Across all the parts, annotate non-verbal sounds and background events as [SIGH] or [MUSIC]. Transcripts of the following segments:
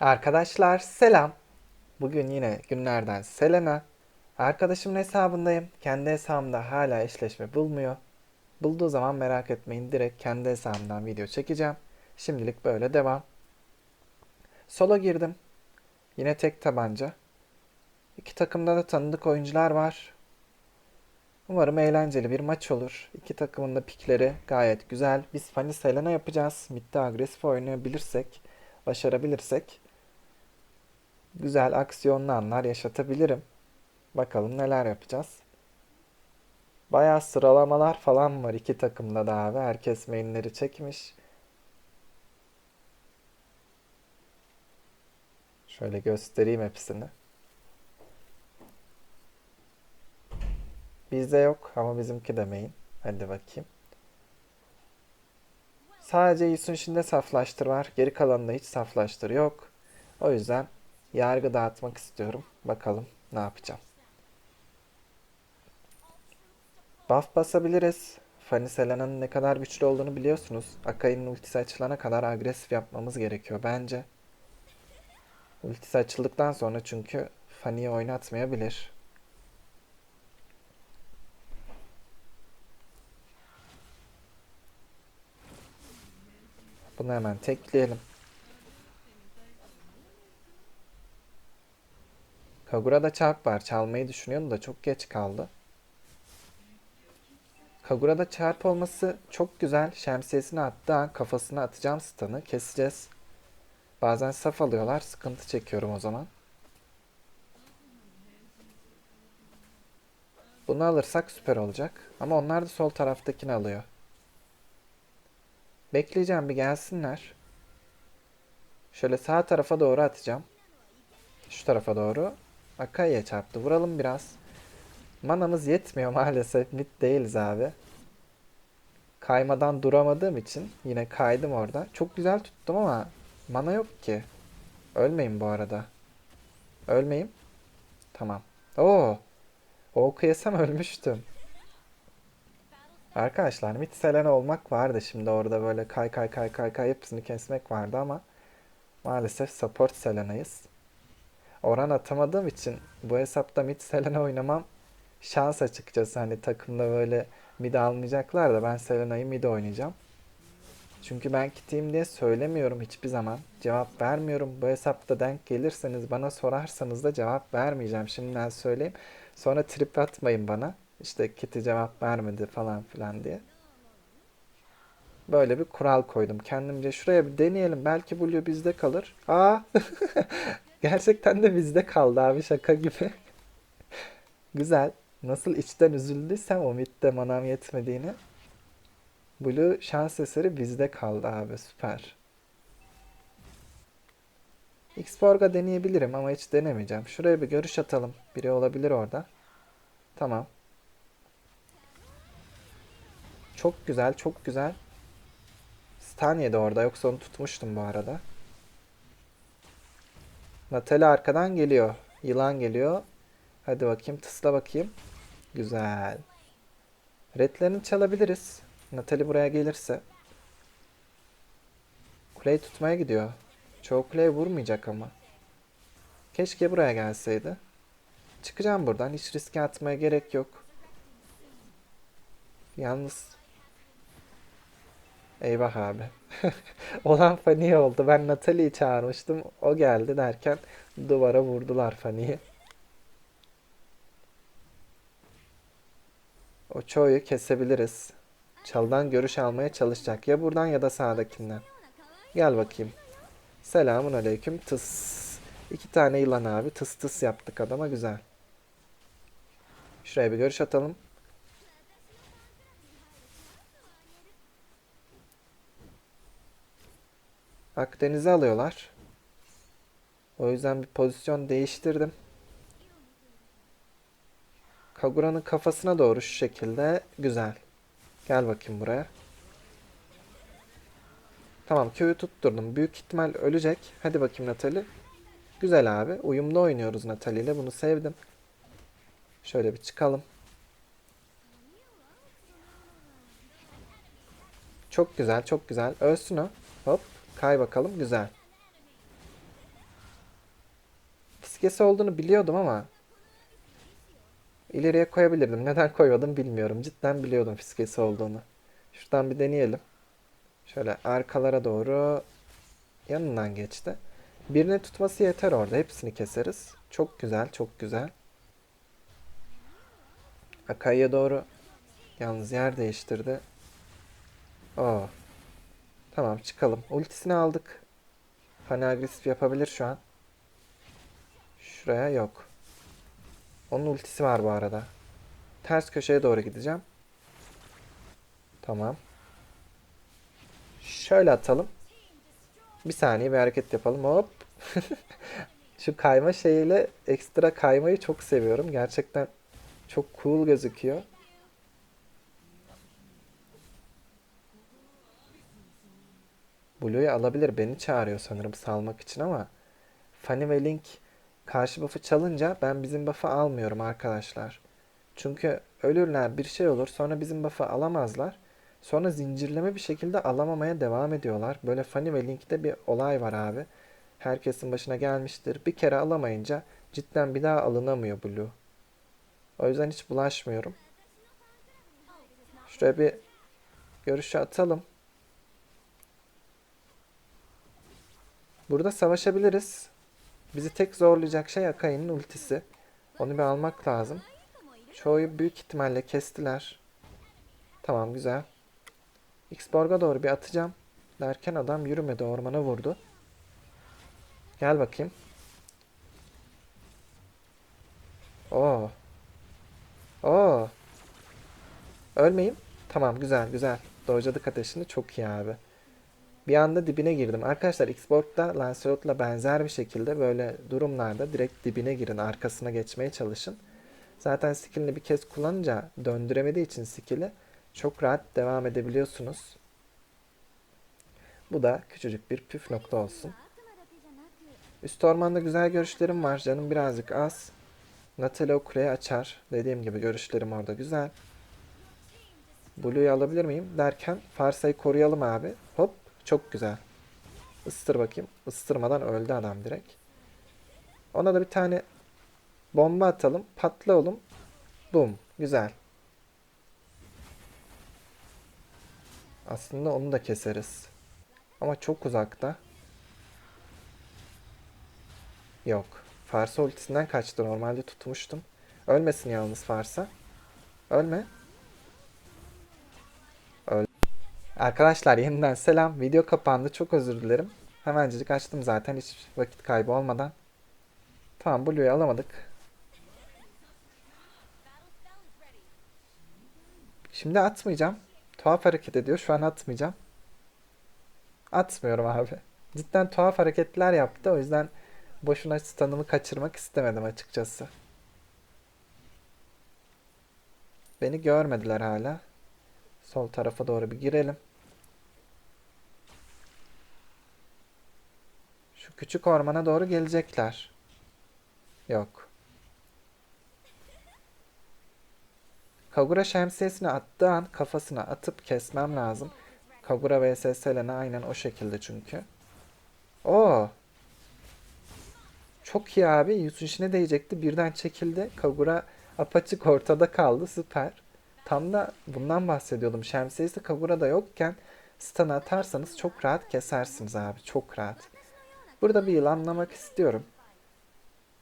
Arkadaşlar selam. Bugün yine günlerden Selena. Arkadaşımın hesabındayım. Kendi hesabımda hala eşleşme bulmuyor. Bulduğu zaman merak etmeyin direkt kendi hesabımdan video çekeceğim. Şimdilik böyle devam. Solo girdim. Yine tek tabanca. İki takımda da tanıdık oyuncular var. Umarım eğlenceli bir maç olur. İki takımın da pikleri gayet güzel. Biz Fanny Selena yapacağız. Mid'de agresif oynayabilirsek, başarabilirsek güzel aksiyonlu anlar yaşatabilirim. Bakalım neler yapacağız. Bayağı sıralamalar falan var iki takımda da abi. Herkes mainleri çekmiş. Şöyle göstereyim hepsini. Bizde yok ama bizimki de main. Hadi bakayım. Sadece Yisun Shin'de saflaştır var. Geri kalanında hiç saflaştır yok. O yüzden yargı dağıtmak istiyorum. Bakalım ne yapacağım. Buff basabiliriz. Fanny Selena'nın ne kadar güçlü olduğunu biliyorsunuz. Akai'nin ultisi açılana kadar agresif yapmamız gerekiyor bence. Ultisi açıldıktan sonra çünkü Fanny'yi oynatmayabilir. Bunu hemen tekleyelim. Kagura'da çarp var. Çalmayı düşünüyordu da çok geç kaldı. Kagura'da çarp olması çok güzel. Şemsiyesini attığı kafasına atacağım stun'ı. Keseceğiz. Bazen saf alıyorlar. Sıkıntı çekiyorum o zaman. Bunu alırsak süper olacak. Ama onlar da sol taraftakini alıyor. Bekleyeceğim bir gelsinler. Şöyle sağ tarafa doğru atacağım. Şu tarafa doğru. Akai'ye çarptı. Vuralım biraz. Manamız yetmiyor [LAUGHS] maalesef. Mid değiliz abi. Kaymadan duramadığım için yine kaydım orada. Çok güzel tuttum ama mana yok ki. Ölmeyin bu arada. Ölmeyeyim. Tamam. Oo. O oku yesem ölmüştüm. Arkadaşlar mid Selena olmak vardı şimdi orada böyle kay kay kay kay kay hepsini kesmek vardı ama maalesef support Selena'yız. Oran atamadığım için bu hesapta mid Selena oynamam şans açıkçası hani takımda böyle mid almayacaklar da ben Selena'yı mid oynayacağım. Çünkü ben kitiyim diye söylemiyorum hiçbir zaman. Cevap vermiyorum. Bu hesapta denk gelirseniz bana sorarsanız da cevap vermeyeceğim. Şimdiden söyleyeyim. Sonra trip atmayın bana. İşte kiti cevap vermedi falan filan diye. Böyle bir kural koydum kendimce. Şuraya bir deneyelim. Belki Blue bizde kalır. Aa! [LAUGHS] Gerçekten de bizde kaldı abi şaka gibi. [LAUGHS] Güzel. Nasıl içten üzüldüysem o midde manam yetmediğini. Blue şans eseri bizde kaldı abi süper. Xborg'a deneyebilirim ama hiç denemeyeceğim. Şuraya bir görüş atalım. Biri olabilir orada. Tamam. Çok güzel, çok güzel. Stun yedi orada. Yoksa onu tutmuştum bu arada. Natalie arkadan geliyor. Yılan geliyor. Hadi bakayım. Tısla bakayım. Güzel. Redlerini çalabiliriz. Natalie buraya gelirse. Kuleyi tutmaya gidiyor. Çoğu kuleye vurmayacak ama. Keşke buraya gelseydi. Çıkacağım buradan. Hiç riske atmaya gerek yok. Yalnız Eyvah abi. [LAUGHS] Olan Fanny oldu. Ben Natalie'yi çağırmıştım. O geldi derken duvara vurdular Fanny'yi. O çoğuyu kesebiliriz. Çaldan görüş almaya çalışacak. Ya buradan ya da sağdakinden. Gel bakayım. Selamun aleyküm. Tıs. İki tane yılan abi. Tıs tıs yaptık adama. Güzel. Şuraya bir görüş atalım. Akdeniz'i alıyorlar. O yüzden bir pozisyon değiştirdim. Kagura'nın kafasına doğru şu şekilde. Güzel. Gel bakayım buraya. Tamam Q'yu tutturdum. Büyük ihtimal ölecek. Hadi bakayım Natali. Güzel abi. Uyumlu oynuyoruz Natali ile. Bunu sevdim. Şöyle bir çıkalım. Çok güzel, çok güzel. Ölsün o. Hop. Kay bakalım. Güzel. fiskesi olduğunu biliyordum ama ileriye koyabilirdim. Neden koymadım bilmiyorum. Cidden biliyordum fiskesi olduğunu. Şuradan bir deneyelim. Şöyle arkalara doğru yanından geçti. Birini tutması yeter orada. Hepsini keseriz. Çok güzel, çok güzel. Akai'ye doğru yalnız yer değiştirdi. Oo. Tamam çıkalım. Ultisini aldık. Hani agresif yapabilir şu an. Şuraya yok. Onun ultisi var bu arada. Ters köşeye doğru gideceğim. Tamam. Şöyle atalım. Bir saniye bir hareket yapalım. Hop. [LAUGHS] Şu kayma şeyiyle ekstra kaymayı çok seviyorum. Gerçekten çok cool gözüküyor. Blue'yu alabilir. Beni çağırıyor sanırım salmak için ama Fanny ve Link karşı buff'ı çalınca ben bizim buff'ı almıyorum arkadaşlar. Çünkü ölürler bir şey olur sonra bizim buff'ı alamazlar. Sonra zincirleme bir şekilde alamamaya devam ediyorlar. Böyle Fanny ve Link'te bir olay var abi. Herkesin başına gelmiştir. Bir kere alamayınca cidden bir daha alınamıyor Blue. O yüzden hiç bulaşmıyorum. Şuraya bir görüşü atalım. Burada savaşabiliriz. Bizi tek zorlayacak şey Akai'nin ultisi. Onu bir almak lazım. Çoğu büyük ihtimalle kestiler. Tamam güzel. Xborg'a doğru bir atacağım. Derken adam yürümedi ormana vurdu. Gel bakayım. Oo. Oo. Ölmeyeyim. Tamam güzel güzel. Dojladık ateşini çok iyi abi. Bir anda dibine girdim. Arkadaşlar Xbox'ta Lancelot'la benzer bir şekilde böyle durumlarda direkt dibine girin. Arkasına geçmeye çalışın. Zaten skillini bir kez kullanınca döndüremediği için skill'i çok rahat devam edebiliyorsunuz. Bu da küçücük bir püf nokta olsun. Üst ormanda güzel görüşlerim var. Canım birazcık az. Natalie o kuleyi açar. Dediğim gibi görüşlerim orada güzel. Blue'yu alabilir miyim derken Farsa'yı koruyalım abi. Hop çok güzel. Isıtır bakayım. Isıtırmadan öldü adam direkt. Ona da bir tane bomba atalım. Patla oğlum. Bum. Güzel. Aslında onu da keseriz. Ama çok uzakta. Yok. Farsa ultisinden kaçtı. Normalde tutmuştum. Ölmesin yalnız Farsa. Ölme. Arkadaşlar yeniden selam. Video kapandı. Çok özür dilerim. Hemencik açtım zaten hiç vakit kaybı olmadan. Tamam Blue'yu alamadık. Şimdi atmayacağım. Tuhaf hareket ediyor. Şu an atmayacağım. Atmıyorum abi. Cidden tuhaf hareketler yaptı. O yüzden boşuna stun'ımı kaçırmak istemedim açıkçası. Beni görmediler hala. Sol tarafa doğru bir girelim. Küçük ormana doğru gelecekler. Yok. Kagura şemsiyesini attığı an kafasına atıp kesmem lazım. Kagura vs Selena aynen o şekilde çünkü. Oo. Çok iyi abi. Yusunşine değecekti. Birden çekildi. Kagura apaçık ortada kaldı. Süper. Tam da bundan bahsediyordum. Şemsiyesi Kagura'da yokken stun atarsanız çok rahat kesersiniz abi. Çok rahat. Burada bir yılanlamak istiyorum.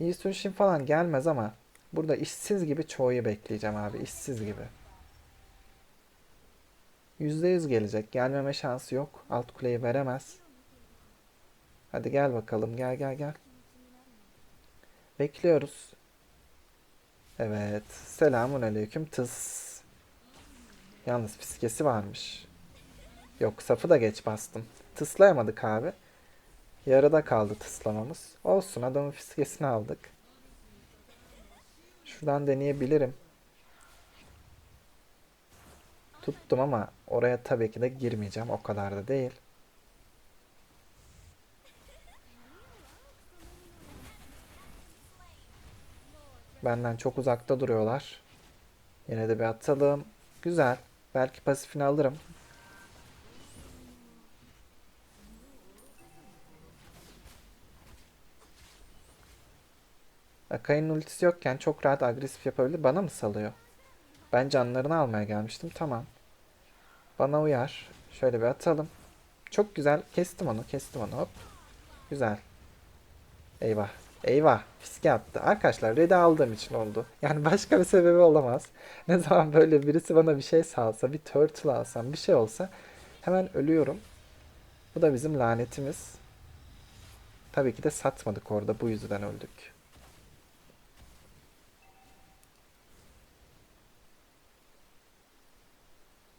Yusunshin falan gelmez ama burada işsiz gibi çoğuyu bekleyeceğim abi. İşsiz gibi. %100 gelecek. Gelmeme şansı yok. Alt kuleyi veremez. Hadi gel bakalım. Gel gel gel. Bekliyoruz. Evet. Selamun aleyküm. Tıs. Yalnız fiskesi varmış. Yok safı da geç bastım. Tıslayamadık abi. Yarıda kaldı tıslamamız. Olsun adamın fiskesini aldık. Şuradan deneyebilirim. Tuttum ama oraya tabii ki de girmeyeceğim. O kadar da değil. Benden çok uzakta duruyorlar. Yine de bir atalım. Güzel. Belki pasifini alırım. Akai'nin ultisi yokken çok rahat agresif yapabilir. Bana mı salıyor? Ben canlarını almaya gelmiştim. Tamam. Bana uyar. Şöyle bir atalım. Çok güzel. Kestim onu. Kestim onu. Hop. Güzel. Eyvah. Eyvah. Fiske attı. Arkadaşlar red'i aldığım için oldu. Yani başka bir sebebi olamaz. [LAUGHS] Ne zaman böyle birisi bana bir şey salsa, bir turtle alsam, bir şey olsa hemen ölüyorum. Bu da bizim lanetimiz. Tabii ki de satmadık orada. Bu yüzden öldük.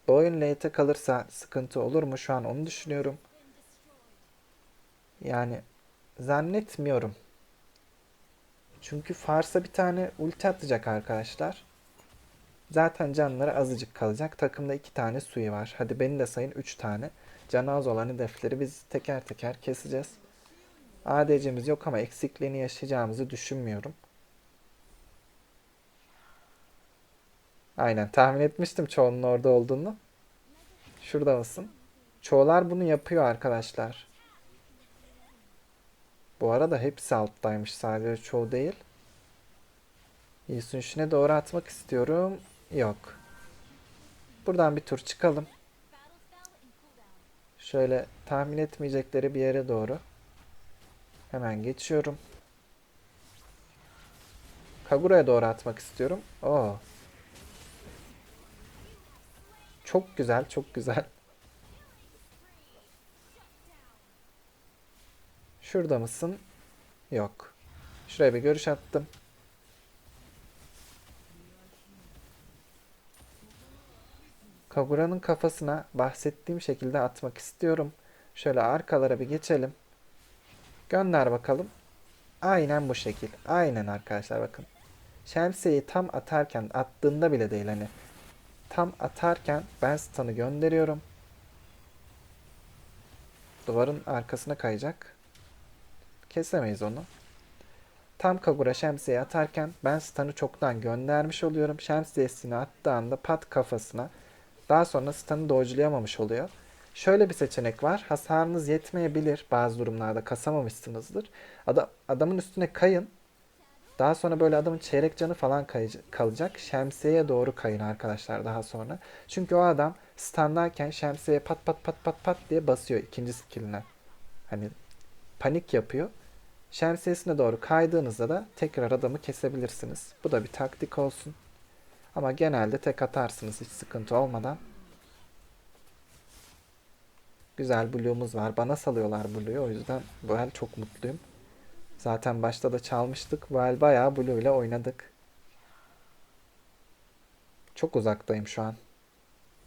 Bu oyun kalırsa sıkıntı olur mu? Şu an onu düşünüyorum. Yani zannetmiyorum. Çünkü Fars'a bir tane ulti atacak arkadaşlar. Zaten canları azıcık kalacak. Takımda iki tane suyu var. Hadi beni de sayın üç tane. Canı az olan hedefleri biz teker teker keseceğiz. ADC'miz yok ama eksikliğini yaşayacağımızı düşünmüyorum. Aynen tahmin etmiştim çoğunun orada olduğunu. Şurada mısın? Çoğular bunu yapıyor arkadaşlar. Bu arada hepsi alttaymış sadece çoğu değil. Yisunşin'e doğru atmak istiyorum. Yok. Buradan bir tur çıkalım. Şöyle tahmin etmeyecekleri bir yere doğru. Hemen geçiyorum. Kagura'ya doğru atmak istiyorum. Oo. Çok güzel, çok güzel. Şurada mısın? Yok. Şuraya bir görüş attım. Kagura'nın kafasına bahsettiğim şekilde atmak istiyorum. Şöyle arkalara bir geçelim. Gönder bakalım. Aynen bu şekil. Aynen arkadaşlar bakın. Şemsiyeyi tam atarken attığında bile değil hani. Tam atarken ben stun'ı gönderiyorum. Duvarın arkasına kayacak. Kesemeyiz onu. Tam Kagura şemsiye atarken ben stun'ı çoktan göndermiş oluyorum. Şemsiyesini attığı anda pat kafasına. Daha sonra stun'ı dodge'layamamış oluyor. Şöyle bir seçenek var. Hasarınız yetmeyebilir. Bazı durumlarda kasamamışsınızdır. Ada- adamın üstüne kayın. Daha sonra böyle adamın çeyrek canı falan kalacak. Şemsiyeye doğru kayın arkadaşlar daha sonra. Çünkü o adam standayken şemsiyeye pat pat pat pat pat diye basıyor ikinci skilline. Hani panik yapıyor. Şemsiyesine doğru kaydığınızda da tekrar adamı kesebilirsiniz. Bu da bir taktik olsun. Ama genelde tek atarsınız hiç sıkıntı olmadan. Güzel Blue'umuz var. Bana salıyorlar Blue'yu. O yüzden bu el çok mutluyum. Zaten başta da çalmıştık. El bayağı Blue ile oynadık. Çok uzaktayım şu an.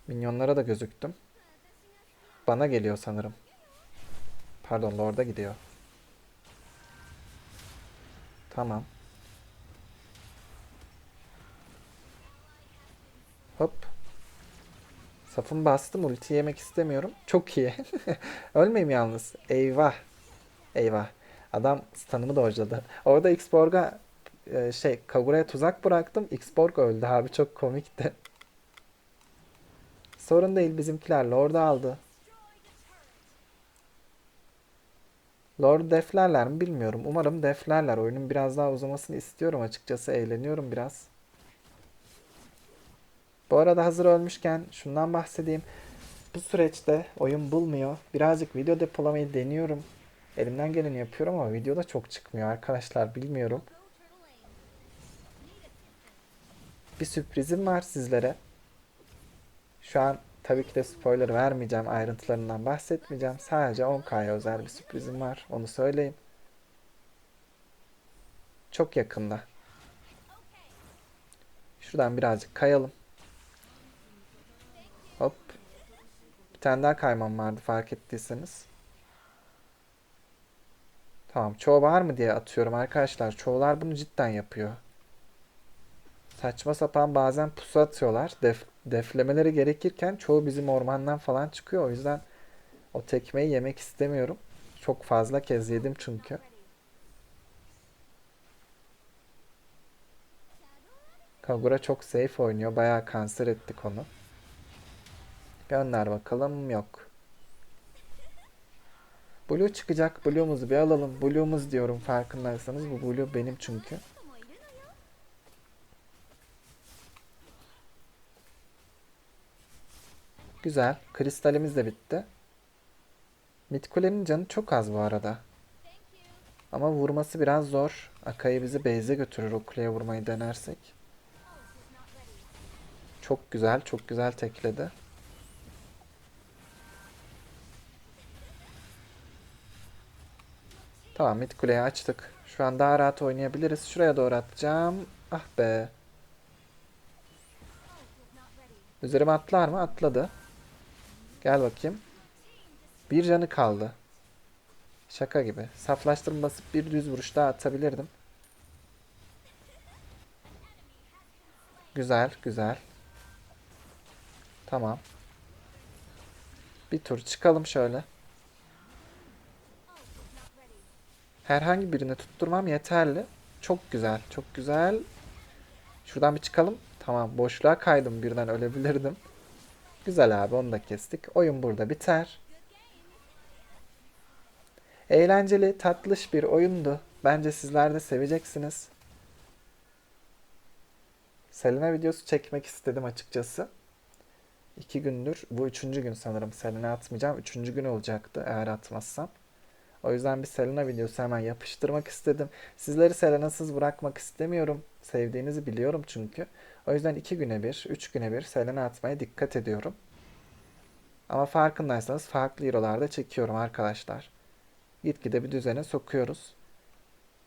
Minyonlara da gözüktüm. Bana geliyor sanırım. Pardon Lord'a gidiyor. Tamam. Hop. Safım bastım. Ulti yemek istemiyorum. Çok iyi. [LAUGHS] Ölmeyeyim yalnız. Eyvah. Eyvah. Adam stun'ımı dodge'ladı. Orada Xborg'a e, şey Kagura'ya tuzak bıraktım. Xborg öldü abi. Çok komikti. Sorun değil bizimkiler. Lord'u aldı. Lord deflerler mi bilmiyorum. Umarım deflerler. Oyunun biraz daha uzamasını istiyorum açıkçası. Eğleniyorum biraz. Bu arada hazır ölmüşken şundan bahsedeyim. Bu süreçte oyun bulmuyor. Birazcık video depolamayı deniyorum. Elimden geleni yapıyorum ama videoda çok çıkmıyor arkadaşlar bilmiyorum. Bir sürprizim var sizlere. Şu an tabii ki de spoiler vermeyeceğim, ayrıntılarından bahsetmeyeceğim. Sadece 10K'ya özel bir sürprizim var. Onu söyleyeyim. Çok yakında. Şuradan birazcık kayalım. Hop. Bir tane daha kaymam vardı fark ettiyseniz. Tamam çoğu var mı diye atıyorum arkadaşlar. Çoğular bunu cidden yapıyor. Saçma sapan bazen pusu atıyorlar. Def, deflemeleri gerekirken çoğu bizim ormandan falan çıkıyor. O yüzden o tekmeyi yemek istemiyorum. Çok fazla kez yedim çünkü. Kagura çok safe oynuyor. Bayağı kanser ettik onu. Gönder bakalım. Yok. Blue çıkacak. Blue'umuzu bir alalım. Blue'umuz diyorum farkındaysanız. Bu Blue benim çünkü. Güzel. Kristalimiz de bitti. Mitkule'nin canı çok az bu arada. Ama vurması biraz zor. Akay'ı bizi base'e götürür o vurmayı denersek. Çok güzel, çok güzel tekledi. Tamam mid kuleyi açtık. Şu an daha rahat oynayabiliriz. Şuraya doğru atacağım. Ah be. Üzerime atlar mı? Atladı. Gel bakayım. Bir canı kaldı. Şaka gibi. Saflaştırma basıp bir düz vuruş daha atabilirdim. Güzel, güzel. Tamam. Bir tur çıkalım şöyle. Herhangi birini tutturmam yeterli. Çok güzel, çok güzel. Şuradan bir çıkalım. Tamam, boşluğa kaydım birden ölebilirdim. Güzel abi, onu da kestik. Oyun burada biter. Eğlenceli, tatlış bir oyundu. Bence sizler de seveceksiniz. Selena videosu çekmek istedim açıkçası. İki gündür, bu üçüncü gün sanırım Selena atmayacağım. Üçüncü gün olacaktı eğer atmazsam. O yüzden bir Selena videosu hemen yapıştırmak istedim. Sizleri Selena'sız bırakmak istemiyorum. Sevdiğinizi biliyorum çünkü. O yüzden iki güne bir, üç güne bir Selena atmaya dikkat ediyorum. Ama farkındaysanız farklı hero'larda çekiyorum arkadaşlar. Gitgide bir düzene sokuyoruz.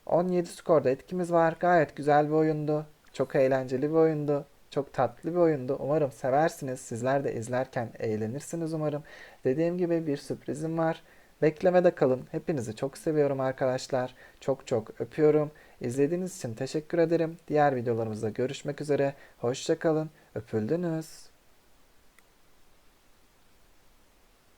17 skorda etkimiz var. Gayet güzel bir oyundu. Çok eğlenceli bir oyundu. Çok tatlı bir oyundu. Umarım seversiniz. Sizler de izlerken eğlenirsiniz umarım. Dediğim gibi bir sürprizim var. Beklemede kalın. Hepinizi çok seviyorum arkadaşlar. Çok çok öpüyorum. İzlediğiniz için teşekkür ederim. Diğer videolarımızda görüşmek üzere. Hoşçakalın. Öpüldünüz.